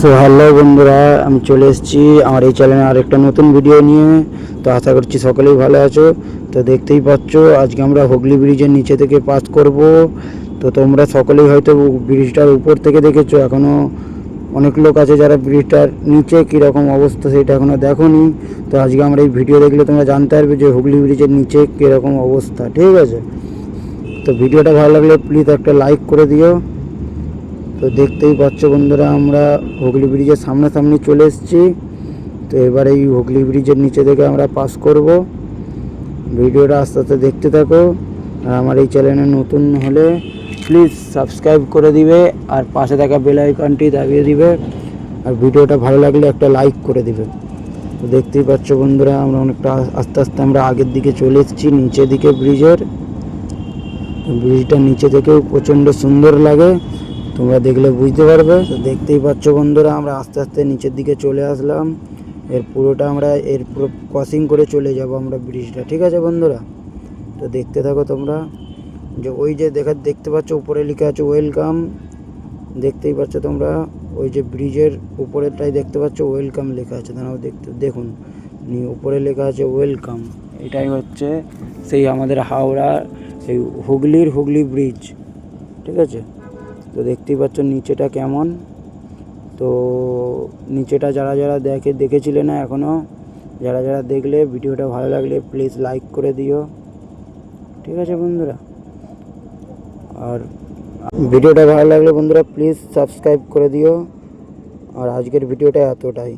So hello বন্ধুরা, আমি চলে এসেছি আমার এই চ্যানেলে আরেকটা নতুন ভিডিও নিয়ে। তো আশা করছি সকলেই ভালো আছো। তো দেখতেই পাচ্ছ, আজকে আমরা হুগলি ব্রিজের নিচে থেকে পাস করব। তো তোমরা সকলেই হয়তো ব্রিজটার উপর থেকে দেখেছ এখনও অনেক লোক আছে যারা ব্রিজটার নিচে কীরকম অবস্থা সেটা এখনও দেখোনি। তো আজকে আমরা এই ভিডিও দেখলে তোমরা জানতে পারবে যে হুগলি ব্রিজের নিচে কীরকম অবস্থা, ঠিক আছে? তো ভিডিওটা ভালো লাগলে প্লিজ একটা লাইক করে দিও। তো দেখতেই পাচ্ছ বন্ধুরা, আমরা হুগলি ব্রিজের সামনাসামনি চলে এসেছি। তো এবার এই হুগলি ব্রিজের নিচে থেকে আমরা পাস করব। ভিডিওটা আস্তে আস্তে দেখতে থাকো। আর আমার এই চ্যানেলে নতুন হলে প্লিজ সাবস্ক্রাইব করে দিবে, আর পাশে থাকা বেল আইকনটি দাবিয়ে দিবে। আর ভিডিওটা ভালো লাগলে একটা লাইক করে দিবে। তো দেখতেই পাচ্ছ বন্ধুরা, আমরা অনেকটা আস্তে আস্তে আমরা আগের দিকে চলে এসেছি, নিচের দিকে ব্রিজের। ব্রিজটা নিচে থেকেও প্রচণ্ড সুন্দর লাগে। তোমরা দেখলে বুঝতে পারবে। তো দেখতেই পাচ্ছ বন্ধুরা, আমরা আস্তে আস্তে নিচের দিকে চলে আসলাম। এর পুরোটা আমরা, এর পুরো ক্রসিং করে চলে যাব আমরা ব্রিজটা, ঠিক আছে বন্ধুরা? তো দেখতে থাকো তোমরা। যে ওই যে দেখা, দেখতে পাচ্ছ উপরে লেখা আছে ওয়েলকাম দেখতেই পাচ্ছ তোমরা, ওই যে ব্রিজের উপরেরটাই দেখতে পাচ্ছ ওয়েলকাম লেখা আছে। দাঁড়াও, দেখতে, দেখুন। উপরে লেখা আছে ওয়েলকাম এটাই হচ্ছে সেই আমাদের হাওড়া সেই হুগলির হুগলি ব্রিজ, ঠিক আছে? তো দেখতেই পাচ্ছ নিচেটা কেমন। তো নিচেটা যারা যারা দেখে, দেখেছিলে না এখনও যারা যারা দেখলে ভিডিওটা ভালো লাগলে প্লিজ লাইক করে দিও। ঠিক আছে বন্ধুরা? আর ভিডিওটা ভালো লাগলে বন্ধুরা প্লিজ সাবস্ক্রাইব করে দিও। আর আজকের ভিডিওটা এতটাই।